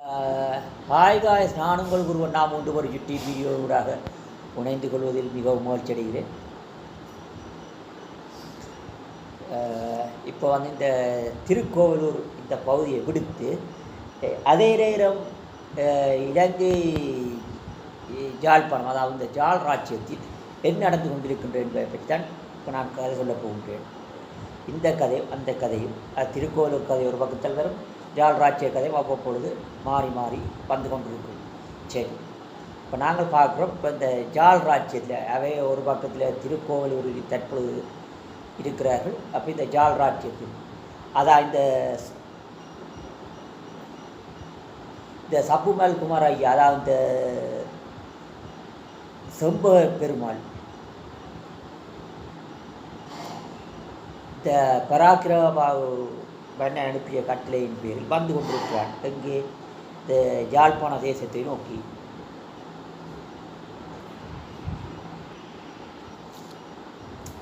Hi guys நான் உங்கள் குருவன் நாம் ஒன்று ஒரு யூடியூப் வீடியோவாக இணைந்து கொள்வதில் மிகவும் மகிழ்ச்சி அடைகிறேன். இப்போ வந்து இந்த திருக்கோவிலூர் இந்த பகுதியை விடுத்து அதே நேரம் இலங்கை அஹ், ஜாழ்ப்பாணம் அதாவது இந்த ஜாழ் ராஜ்யத்தில் என்ன நடந்து கொண்டிருக்கின்றேன் என்பதை பற்றி தான் இப்போ நான் கதை சொல்லப் போகின்றேன். இந்த கதை அந்த கதையும் திருக்கோவிலூர் கதை ஒரு பக்கத்தில் வரும். ஜாழ் ராஜ்ய கதையும் அவ்வப்பொழுது மாறி மாறி வந்து கொண்டிருக்கும். சரி இப்போ நாங்கள் பார்க்குறோம் இப்போ இந்த ஜாழ் ராஜ்யத்தில் அவை ஒரு பக்கத்தில் திருக்கோவிலூரில் தற்பொழுது இருக்கிறார்கள். அப்போ இந்த ஜாழ் ராஜ்யத்தில் அதான் இந்த இந்த சப்புமல் குமார் ஐயா அதாவது இந்த செம்பக பெருமாள் இந்த பராக்கிரமபாகு மன்னன் அனுப்பிய கட்டளையின் பேரில் வந்து கொண்டிருக்கிறான். எங்கே? இந்த யாழ்ப்பாண தேசத்தை நோக்கி.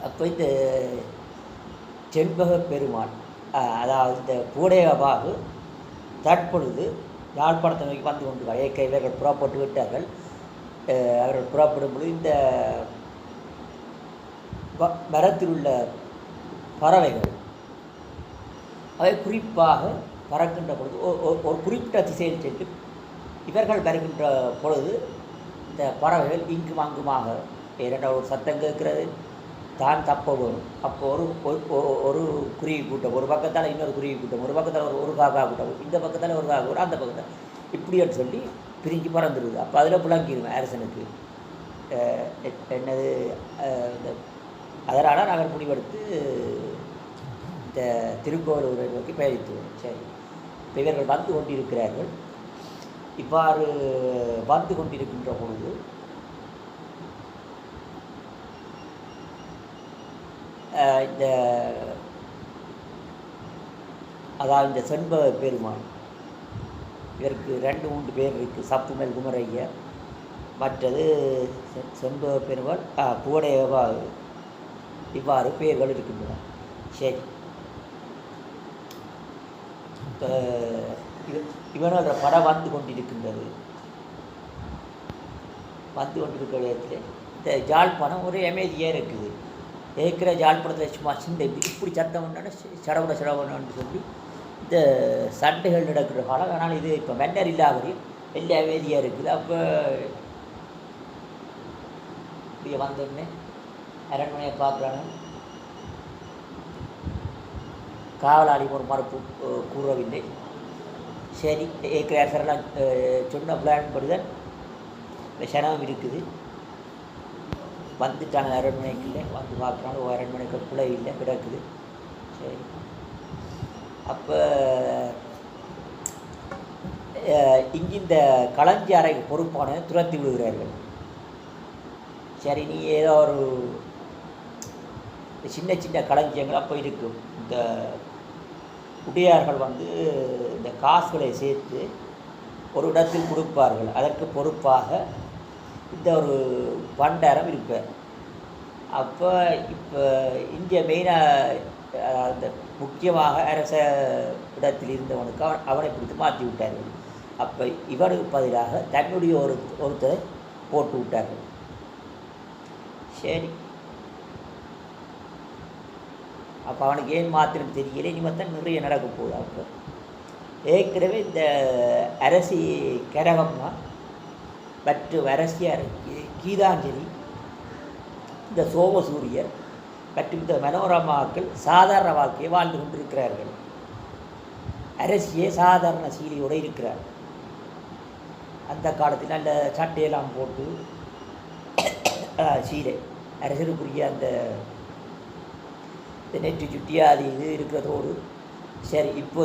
அப்போ இந்த செண்பக பெருமாள் அதாவது இந்த கூடையபாகு தற்பொழுது யாழ்ப்பாணத்தை நோக்கி வந்து கொண்டு ஏற்க இவர்கள் புறப்பட்டு விட்டார்கள். அவர்கள் புறப்படும் பொழுது இந்த வ- மரத்தில் உள்ள பறவைகள் அவை குறிப்பாக பறக்கின்ற பொழுது ஒரு குறிப்பிட்ட திசையில் சென்று இவர்கள் வருகின்ற பொழுது இந்த பறவைகள் இங்கும் அங்குமாக இரண்டாவது ஒரு சத்தம் கேட்கிறது தான் தப்ப வரும் அப்போ ஒரு ஒரு- ஒரு- குருவி கூட்டம் ஒரு பக்கத்தால் இன்னொரு குருவி கூட்டம் ஒரு பக்கத்தில் ஒரு ஒரு காக்கா கூட்டம் இந்த பக்கத்தில் ஒரு காக்கா கூட்டம் அந்த பக்கத்தில் இப்படின்னு சொல்லி பிரிஞ்சு பறந்துடுது அப்போ அதில் புலங்கிடுவேன் அரசனுக்கு. என்னது இந்த அதனால் நாங்கள் முடிவெடுத்து திருக்கோவிலூரை நோக்கி பயணித்தோம் சரி. இப்போ இவர்கள் வந்து கொண்டிருக்கிறார்கள். இவ்வாறு வந்து கொண்டிருக்கின்ற பொழுது இந்த அதாவது இந்த செண்பக பெருமாள் இவருக்கு ரெண்டு மூன்று பேர் இருக்குது சப்புமேல் குமரையர் மற்றது செ- செண்பக பெருமாள் பூடையவா இவ்வாறு பெயர்கள் இருக்கின்றன. சரி. இவனோட படம் வந்து கொண்டிருக்கின்றது. வந்து கொண்டிருக்கிற இடத்துல இந்த ஜாழ்ப்பாணம் ஒரே அமைதியாக இருக்குது. இருக்கிற ஜாழ்ப்பாணத்தில் சும்மா சின்ன இப்படி இப்படி சத்தம் பண்ணோன்னா சடவுட சடவுடன்னு சொல்லி இந்த சண்டைகள் நடக்கிற காலம். ஆனால் இது இப்போ மன்னர் இல்லாமலையும் வெளியே அமைதியாக இருக்குது. அப்போ இப்படியே வந்தோடனே அரண்மனையை பார்க்குறாங்க. காவலாளி ஒரு மறுப்பு கூறவில்லை. சரி ஏக்கரேசரெல்லாம் சொன்ன பிளான் படிதான். சனம் இருக்குது. வந்துட்டாங்க இல்லை. வந்து பார்க்குறாங்க ஒரு அரண்மனைக்கு பிள்ளை இல்லை கிடக்குது. சரி. அப்போ இங்கே இந்த களஞ்சி அறைக்கு பொறுப்பான துரத்தி விடுகிறார்கள். சரி நீ ஏதோ ஒரு சின்ன சின்ன களஞ்சியங்கள் அப்போ இருக்கும் இந்த உடையார்கள் வந்து இந்த காசுகளை சேர்த்து ஒரு இடத்தில் கொடுப்பார்கள். அதற்கு பொறுப்பாக இந்த ஒரு பண்டாரம் இருப்பார் அப்போ இப்போ இந்திய மெயினாக அந்த முக்கியமாக அரச இடத்தில் இருந்தவனுக்கு அவன் அவனை பிடித்து மாற்றி விட்டார்கள். அப்போ இவனுக்கு பதிலாக தன்னுடைய ஒரு ஒருத்தரை போட்டு விட்டார்கள். சரி. அப்போ அவனுக்கு ஏன் மாத்திரம் தெரியல? இனிமேல் தான் நிறைய நடக்க போகுது அப்போ. ஏற்கனவே இந்த அரசி கரகம்மா மற்றும் அரசியார் கீ- கீதாஞ்சலி இந்த சோமசூரியர் மற்றும் இந்த மனோரமாக்கள் சாதாரண வாழ்க்கையை வாழ்ந்து கொண்டிருக்கிறார்கள். அரசியே சாதாரண சீலையோடு இருக்கிறார். அந்த காலத்தில் அந்த சட்டையெல்லாம் போட்டு சீலை. அரசருக்குரிய அந்த இந்த நெற்றி சுட்டி அது இது இருக்கிறதோடு. சரி இப்போ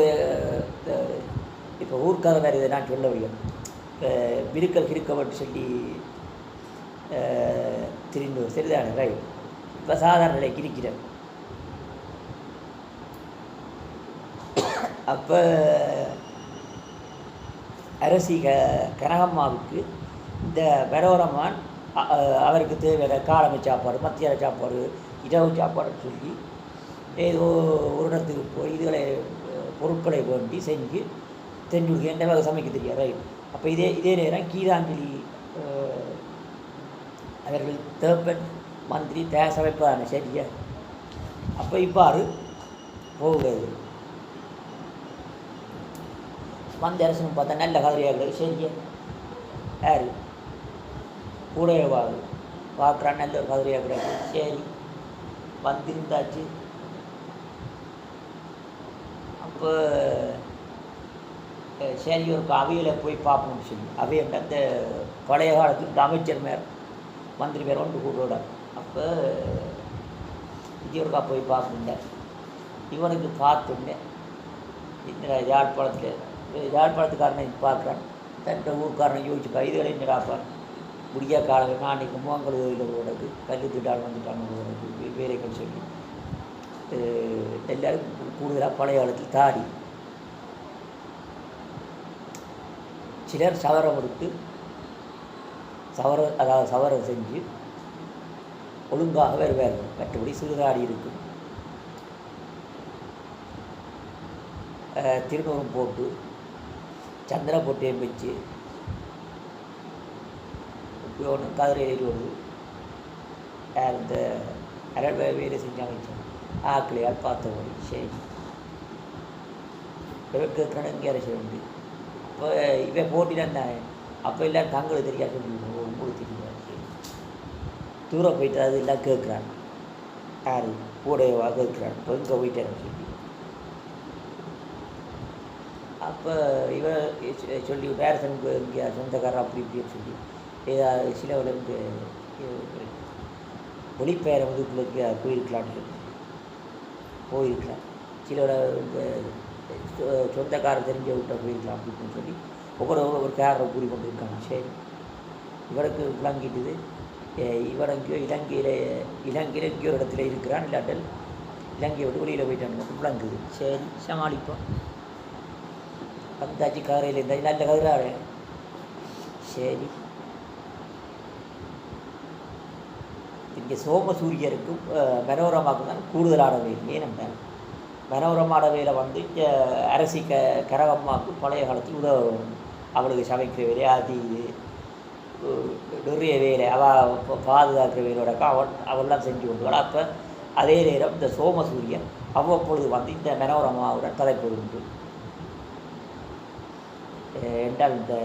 இப்போ ஊர்க்காத வேறு இதை நான் சொல்ல முடியும். இப்போ விருக்கல் கிருக்கவட்டு சொல்லி அஹ், திரிந்து சரிதானே? ரைட் இப்போ சாதாரண நிலைக்கு இருக்கிறேன் அப்போ அரசி க கனகம்மாவுக்கு இந்த வெரோரமான் அவருக்கு தேவையான காலமை சாப்பாடு மத்தியான சாப்பாடு இரவு சாப்பாடுன்னு சொல்லி ஏதோ ஒரு இடத்துக்கு போய் இதுகளை பொருட்களை வேண்டி செஞ்சு தென்றுக்கு எந்த வகை சமைக்க தெரியாது ரைட் அப்போ இதே இதே நேரம் கீதாஞ்சலி அவர்கள் தேப்பன் மந்திரி தே சமைப்பான சரியா? அப்போ இவ்வாறு போகிறது. வந்த அரசன் பார்த்தா நல்ல கதிரியாக சரியா? யார்? கூடையவாறு. பார்க்குறான் நல்ல ஒரு கிடையாது சரி. வந்திருந்தாச்சு அப்போ அஹ், சரி ஒரு அவையில் போய் பார்ப்போம்னு சொல்லி. அவையில் அந்த பழைய காலத்து இந்த அமைச்சர் மேர் மந்திரி பேர் ஒன்று கூட்டோட அப்போ விஜயருக்கா போய் பார்க்கணுங்க இவனுக்கு பார்த்துங்க இந்த யாழ்ப்பாணத்தில் யாழ்ப்பாணத்துக்காரனை பார்க்குறான். தன் ஊர்க்காரனை யோசிச்சுப்பா இதுகளை நிராப்பார் முடியா காலம் நான் இன்றைக்கி மூங்கல் கோயில் உனக்கு கல்லு திட்டால் வந்துட்டாங்க உனக்கு வேலைகள் சொல்லி. எல்லாரும் கூடுதலாக பழைய காலத்தில் தாடி சிலர் சவரம் கொடுத்து சவர அதாவது சவரம் செஞ்சு ஒழுங்காக வருவார்கள் மற்றபடி சிறுதாடி இருக்கும் அஹ் திருநூறும் போட்டு சந்திர பொட்டியம் வச்சு இப்படி ஒன்று கதிரை ஏறி வருது யார் இந்த வேலை செஞ்சாங்க வச்சாங்க ஆக்கிளையால் பார்த்தபடி. சரி. இவருக்கு கேட்கணும் இங்கே அரசு இப்போ இவன் போட்டிதான் தானே அப்போ எல்லாம் தங்களுக்கு தெரியாது சொல்லி உங்களுக்கு தெரியாது சரி. தூரம் போயிட்டு அது எல்லாம் கேட்குறான். யார்? கூடையவா கேட்குறான். இப்போ இங்கே போயிட்டேன்னு சொல்லி. அப்போ இவன் சொல்லி சொல்லி பேரசனுக்கு இங்கே சொந்தக்காரர் அப்படி இப்படின்னு சொல்லி. ஏதாவது சிலவில் இங்கே ஒளிப்பெயரை வந்து இங்கே போயிருக்கலாம்னு சொல்லி. போயிருக்கலாம். சிலோட இந்த சொந்தக்காரர் தெரிஞ்ச விட்ட போயிருக்கலாம் அப்படின்னு சொல்லி ஒவ்வொரு ஒரு கேரை கூறி கொண்டு இருக்காங்க சரி. இவருக்கு விளங்கிட்டுது. இவன் எங்கேயோ இலங்கையில் இலங்கையில் எங்கேயோ ஒரு இடத்துல இருக்கிறான் இல்லாட்டல் இலங்கையை விட்டு வெளியில் போயிட்டான் விளங்குது. சரி சமாளிப்போம். வந்தாச்சு கதிரையில். இருந்தாச்சு நல்ல கதிராக சரி. இங்கே சோம சூரியருக்கு மனோரமாவுக்கும் தான் கூடுதலான வேலை நம்ம மனோரமான வேலை வந்து இங்கே அரசி க கரகம்மாவுக்கு பழைய காலத்தில் உதவும் அவளுக்கு சமைக்கிற வேலை அது இது நிறைய வேலை அவள் பாதுகாக்கிற வேலையோட அவள் அவெல்லாம் செஞ்சு கொண்டு அப்போ அதே நேரம் இந்த சோமசூரியன் அவ்வப்பொழுது வந்து இந்த மனோரமாவுடன் கதைப்பொழுது என்றால் இந்த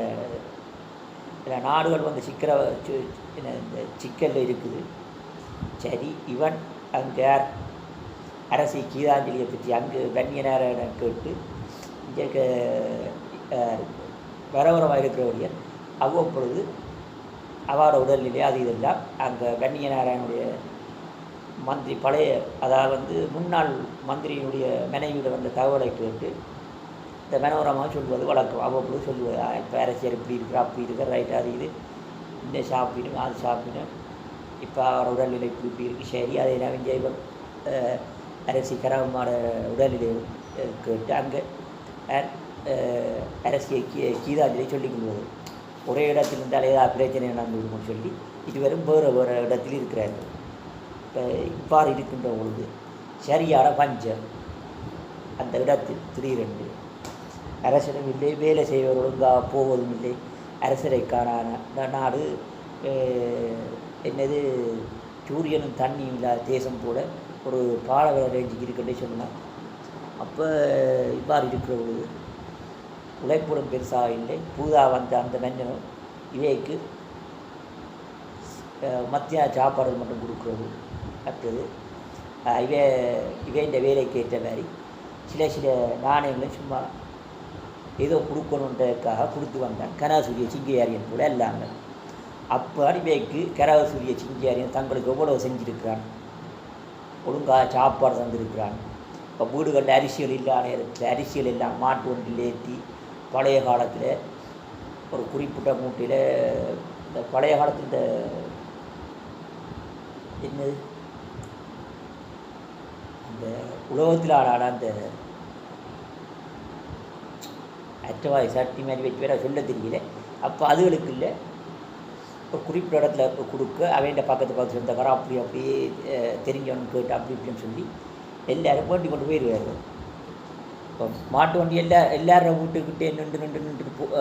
சில நாடுகள் வந்து சிக்கர என்ன இந்த சிக்கலில் இருக்குது. சரி இவன் அங்கே அரசி கீதாஞ்சலியை பற்றி அங்கு வன்னியனார கேட்டு இங்கே வரவரமாக இருக்கிறவடைய அவ்வப்பொழுது அவரோட உடல்நிலை அது இதெல்லாம் அங்கே வன்னிய நாராயணனுடைய மந்திரி பழைய அதாவது வந்து முன்னாள் மந்திரியினுடைய மனைவியில் வந்த தகவலை கேட்டு இந்த மனோரமாக சொல்வது வழக்கம். அவ்வப்பொழுது சொல்லுவது இப்போ அரசியல் இப்படி இருக்கிற அப்படி இருக்கிற ரைட் அது இது. இந்த சாப்பிடும் அது சாப்பிடும் இப்போ அவர் உடல்நிலை இப்படி இப்படி இருக்கு சரி அதை நான் இங்கே அரசி கரகமான உடல்நிலை கேட்டு அங்கே அரசியை கீ கீதாஞ்சலி சொல்லிக்கும்போது ஒரே இடத்தில் இருந்தால் ஏதாவது பிரச்சனை நடந்துவிடும்னு சொல்லி இதுவரும் வேறு வேறு இடத்தில் இருக்கிறார்கள் இப்போ இவ்வாறு இருக்கின்ற பொழுது சரியான பஞ்சம் அந்த இடத்தில் திடீரென்று அரசனும் இல்லை வேலை செய்வர் ஒழுங்காக போவதும் இல்லை அரசரை காணான நாடு என்னது சூரியனும் தண்ணியும் இல்லாத தேசம் கூட ஒரு பாலவர ரேஞ்சுக்கு இருக்குன்னு சொன்னான். அப்போ இவ்வாறு இருக்கிற பொழுது உழைப்புடன் பெருசாக இல்லை. பூதா வந்த அந்த மன்னனும் இவைக்கு அஹ், மத்திய சாப்பாடு மட்டும் கொடுக்குறது. அடுத்தது இவே இவ இந்த வேலைக்கு ஏற்ற மாதிரி சில சில நாணயங்களும் சும்மா ஏதோ கொடுக்கணுன்றதுக்காக கொடுத்து வந்தான். கனகசூரிய சிங்கையாரியன் கூட எல்லாமே. அப்போ அடிமைக்கு கரகசூரிய சிங்கையாரியன் தங்களுக்கு எவ்வளவு செஞ்சிருக்கிறான்? ஒழுங்காக சாப்பாடு தந்திருக்கிறான். இப்போ வீடுகளில் அரிசிகள் இல்லாத நேரத்தில் அரிசிகள் எல்லாம் மாட்டு வண்டியில் ஏற்றி பழைய காலத்தில் ஒரு குறிப்பிட்ட மூட்டையில் இந்த பழைய காலத்தில் இந்த என்னது? அந்த உலகத்தில் ஆளான அந்த அற்றவாய் சட்டி மாதிரி வச்சு வேற சொல்ல தெரியல. அப்போ அதுகளுக்கு இல்லை. குறிப்பிட்ட இடத்துல கொடுக்க அவன்கிட்ட பக்கத்து பக்கத்து சொந்தக்காரன் அப்படி அப்படியே அஹ், தெரிஞ்சவனு கேட்டு அப்படி இப்படின்னு சொல்லி எல்லோரும் வேண்டி கொண்டு போயிடுவார் இப்போ மாட்டு வண்டி எல்லா எல்லாரும் வீட்டுக்கிட்டே நின்று நின்று நின்று போ-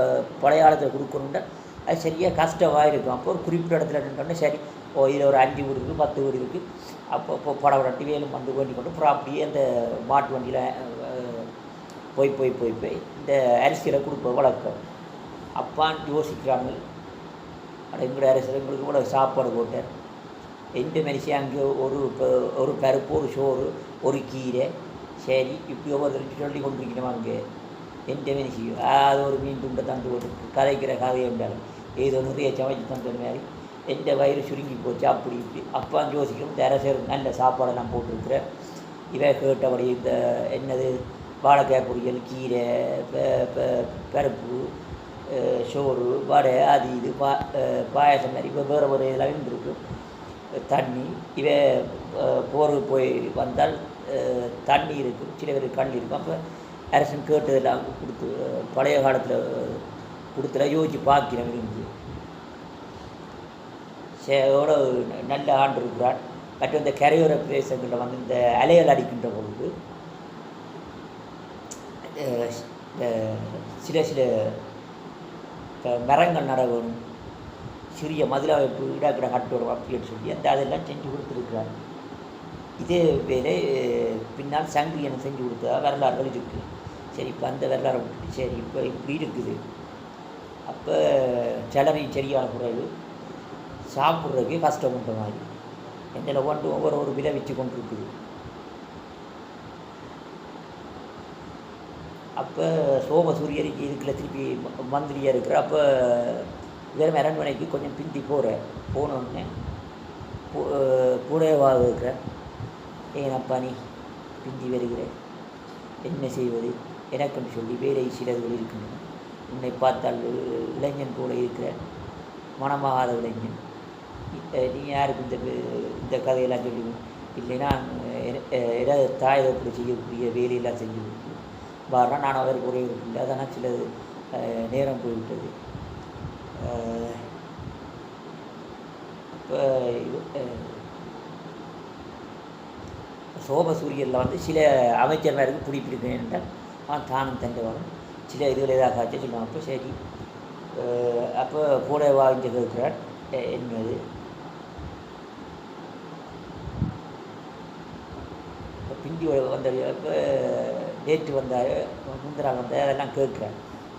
பழைய காலத்தில் கொடுக்கணுன்னா அது சரியாக கஷ்டமாக இருக்கும் அப்போ ஒரு குறிப்பிட்ட இடத்துல நின்றோன்னா சரி ஓ இதில் ஒரு அஞ்சு வீடு இருக்குது பத்து வீடு இருக்குது அப்போ இப்போ படம் விரட்டி வேலும் வந்து வேண்டி கொண்டு அப்புறம் அப்படியே அந்த மாட்டு வண்டியில் போய் போய் போய் போய் இந்த அரிசியில் கொடுப்ப வழக்கம். அப்பான்னு யோசிக்கிறாங்க. அட எங்களோட அரசு கூட சாப்பாடு போட்டார் ரெண்டு மனுஷன் அங்கே ஒரு ஒரு பருப்பு ஒரு சோறு ஒரு கீரை. சரி இப்படி ஒவ்வொரு சொல்லி கொண்டிருக்கணும் அங்கே. எந்த மனுஷியும் அது ஒரு மீன் துண்டை தந்து போட்டு கதைக்கிற கதையை இருந்தாலும் ஏதோ நிறைய சமைச்சு தந்த மாதிரி. எந்த வயிறு சுருங்கி போச்சு அப்படி இப்படி. அப்பா யோசிக்கணும் இந்த அரசர் நல்ல சாப்பாடெல்லாம் போட்டிருக்கிற. இவ கேட்டபடி இந்த என்னது வாழைக்காய் பொரியல் கீரை பருப்பு சோறு வடை அது இது பா பாயசம் பாயாசம் மாதிரி இப்போ வேறு ஒரு இதெல்லாம் இருந்திருக்கு தண்ணி இவ போருக்கு போய் வந்தால் தண்ணி இருக்கும் சில பேர் கண்ணி இருக்கும். அப்போ அரசன் கேட்டதெல்லாம் கொடுத்து பழைய காலத்தில் கொடுத்துல யோசிச்சு பார்க்கிறேன் விரும்பி சேவோட நல்ல ஆண்டு இருக்கிறான். மற்றும் இந்த கரையோர பிரதேசங்களில் வந்து இந்த அலைகள் அடிக்கின்ற பொழுது சில சில மரங்கள் நட வேணும். சிறிய மதில் அமைப்பு இடாக்கிட கட்டோடும் அப்படின்னு சொல்லி அந்த அதெல்லாம் செஞ்சு கொடுத்துருக்குறார். இதே வேலை பின்னால் சங்கிலியனை செஞ்சு கொடுத்ததா வரலாறுகள் இருக்குது சரி இப்போ அந்த வரலாறு விட்டுட்டு சரி இப்போ இப்படி இருக்குது. அப்போ சிலரை சரியான குறைவு சாப்பிட்றதுக்கு கஷ்டம் உண்ட மாதிரி. எங்களை ஒன்று ஒவ்வொரு ஒரு விலை வச்சு கொண்டு இருக்குது அப்போ சோமசூரியருக்கு இதுக்குள்ள திருப்பி மந்திரியாக இருக்கிற அப்போ வெறும் அரண்மனைக்கு கொஞ்சம் பிந்தி போகிறேன் போனோடனே கூடவாக ஏன் அப்பா நீ பிந்தி வருகிறேன் என்ன செய்வது? எனக்குன்னு சொல்லி வேலை சிலர்கள் இருக்கின்றன உன்னை பார்த்தால் இளைஞன் போல இருக்கிற மனமாகாத இளைஞன். நீ யாருக்கு இந்த இந்த கதையெல்லாம் சொல்லி இல்லைன்னா ஏதாவது தாய் எப்படி செய்யக்கூடிய வேலையெல்லாம் செஞ்சுவோம் பாருனா நான் அவருக்கு ஒரே ஒரு அதனால் சிலது நேரம் போய்விட்டது. இப்போ சோப சூரியனில் வந்து சில அமைச்சர்மாருக்கு பிடிப்பிருக்கு என்றால் அவன் தானும் தண்டை வரும் சில இதுகள் ஏதாவது காய்ச்சி சொல்லுவாங்க அப்போ சரி. அப்போ கூட வாங்கி இருக்கிறார் என்பது என்னது? இப்போ பிந்தி வந்த இப்போ நேற்று வந்தார். முந்திரா வந்தார் அதெல்லாம் கேட்குறேன்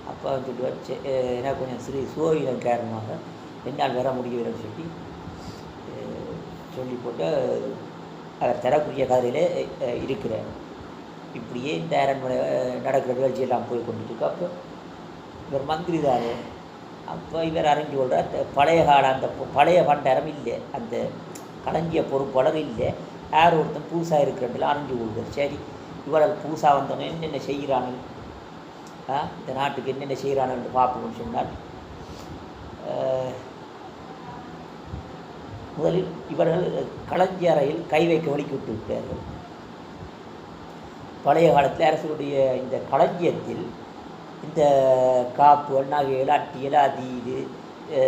அப்போ அவன் சொல்லுவார் "சே- எனக்கு கொஞ்சம் சிறு சோழியம் காரணமாக என்னால் வர முடியவில்லைன்னு சொல்லி சொல்லி போட்டு அவர் தரக்கூடிய கதையிலே இருக்கிறேன் இருக்கிறார். இப்படியே இந்த அரண்மனை நடக்கிற நிகழ்ச்சியெல்லாம் போய் கொண்டு இருக்கு அப்போ இவர் மந்திரி தானே அப்போ இவர் அறிஞ்சு கொள்கிறார் பழைய கால அந்த பழைய பண்டாரம் இல்லை. அந்த களஞ்சிய பொறுப்பாளர் இல்லை. யார் ஒருத்தன் புதுசாக இருக்கிறதுல அறிஞ்சு கொள்கிறார். சரி இவர்கள் பூசா வந்தவங்க என்னென்ன செய்கிறானு இந்த நாட்டுக்கு என்னென்ன செய்கிறானு பார்ப்போம்னு சொன்னால் முதலில் இவர்கள் களஞ்சிய அறையில் கை வைக்க வலிக்கு விட்டு விட்டார்கள் பழைய காலத்தில் அரசுடைய இந்த களஞ்சியத்தில் இந்த காப்பு நகைகள் அட்டியல் அது இது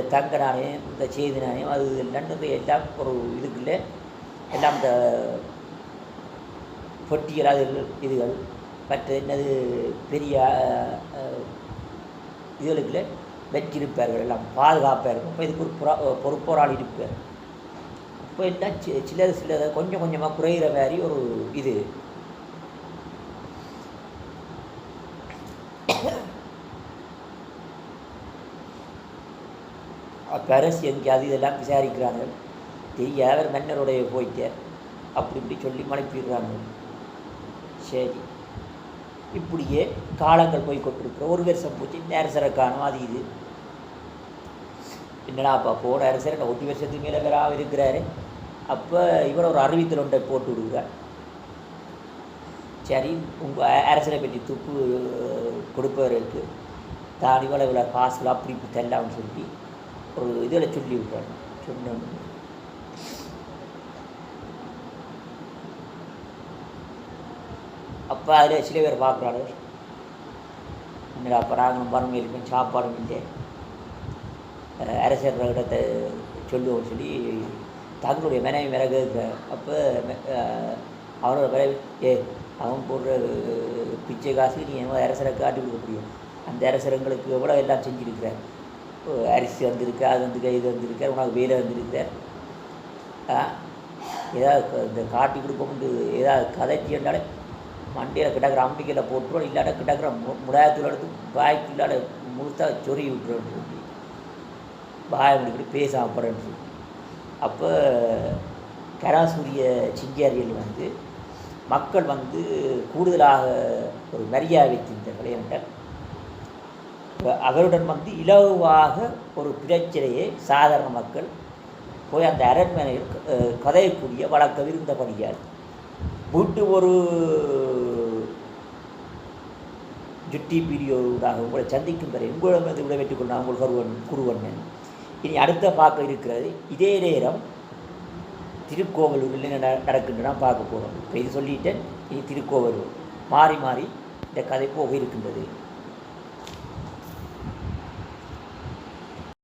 தங்க நாணயம் இந்த செய்தி நாணயம் அது எல்லாம் எல்லாம் ஒரு இதுக்குள்ள எல்லாம் இந்த பொட்டியல் இதுகள். மற்ற என்னது பெரிய அஹ், அஹ், இதுகளுக்குள்ள வச்சிருப்பார்கள் எல்லாம் பாதுகாப்பாக இருக்கும் அப்போ இதுக்கு ஒரு புறா பொறுப்போரால் இருப்பார். இப்போ என்ன சி- சிலர் சிலர் கொஞ்சம் கொஞ்சமாக குறைகிற மாதிரி ஒரு இது. அப்போ அரசு எங்கேயாவது இதெல்லாம் விசாரிக்கிறார்கள். தெரியாத மன்னருடைய போய்க்க அப்படி இப்படி சொல்லி மனுப்பிடுறாங்க சரி. இப்படியே காலங்கள் போய் கொண்டிருக்கிறோம் ஒரு வருஷம் போச்சு. இந்த அரசரை காணும் அது இது. என்னடா அப்பா போன அரசர் என்ன ஒட்டி வருஷத்துக்கு மேலே வேறாக இருக்கிறாரு? அப்போ இவர் ஒரு அறிவித்தல் ஒன்றை போட்டு விடுகிறார். சரி உங்கள் அரசரை பற்றி துப்பு கொடுப்பவருக்கு தான் இவ்வளோ இவ்வளோ காசுலாம் அப்படி இப்படி தரலாம்னு சொல்லி ஒரு இதில் சொல்லி விட்டார். சொன்ன அப்போ அதில் சில பேர் பார்க்குறாரு. என்னடா அப்போ நாங்களும் வறுமை இருக்கும் சாப்பாடும் இல்லை அரசர் இடத்தை சொல்லுவோம்னு சொல்லி தங்களுடைய மனைவி மிளகு அப்போ அவரோட மனைவி ஏ அவன் போடுற பிச்சை காசு நீ எவ்வளோ அரசரை காட்டி கொடுக்க முடியும். அந்த அரசரங்களுக்கு எவ்வளோ எல்லாம் செஞ்சுருக்கிற அரிசி வந்திருக்க அது வந்திருக்க இது வந்திருக்க உனக்கு வேலை வந்திருக்க. ஏதாவது இந்த காட்டி கொடுப்போம்னு ஏதாவது கதைச்சி என்றாலே மண்டியில் கிடக்கிற அம்பிக்கையில் போட்டுருவோம் இல்லாட்ட கிடக்கிற மு முடாயத்தில் எடுத்து பாய்க்கு இல்லாட முழுசாக சொறி விட்டுருன்னு சொல்லி. பாய முடிக்கிட்டு பேசாம போகிறேன்னு சொல்லி. அப்போ கராசூரிய சிங்கியாரியல் வந்து மக்கள் வந்து கூடுதலாக ஒரு மரியாதை வைத்திருந்தார்கள் ஏனென்றால் அவருடன் வந்து இலவாக ஒரு பிரச்சனையை சாதாரண மக்கள் போய் அந்த அரண்மனையில் கதையக்கூடிய வழக்கம் இருந்தபடியால் வீட்டு ஒரு ஜுட்டி பீரியோடாக உங்களை சந்திக்கும் வரை உங்களிடம் வந்து விடைபெற்றுக் கொண்டு உங்கள் கருவன் குருவண்ணன் இனி அடுத்த பார்க்க இருக்கிறது இதே நேரம் திருக்கோவலூரில் என்ன நட- நடக்கின்றன பார்க்க போகிறோம் இப்போ இது சொல்லிட்டேன். இனி திருக்கோவலூர். மாறி மாறி இந்த கதை போக இருக்கின்றது.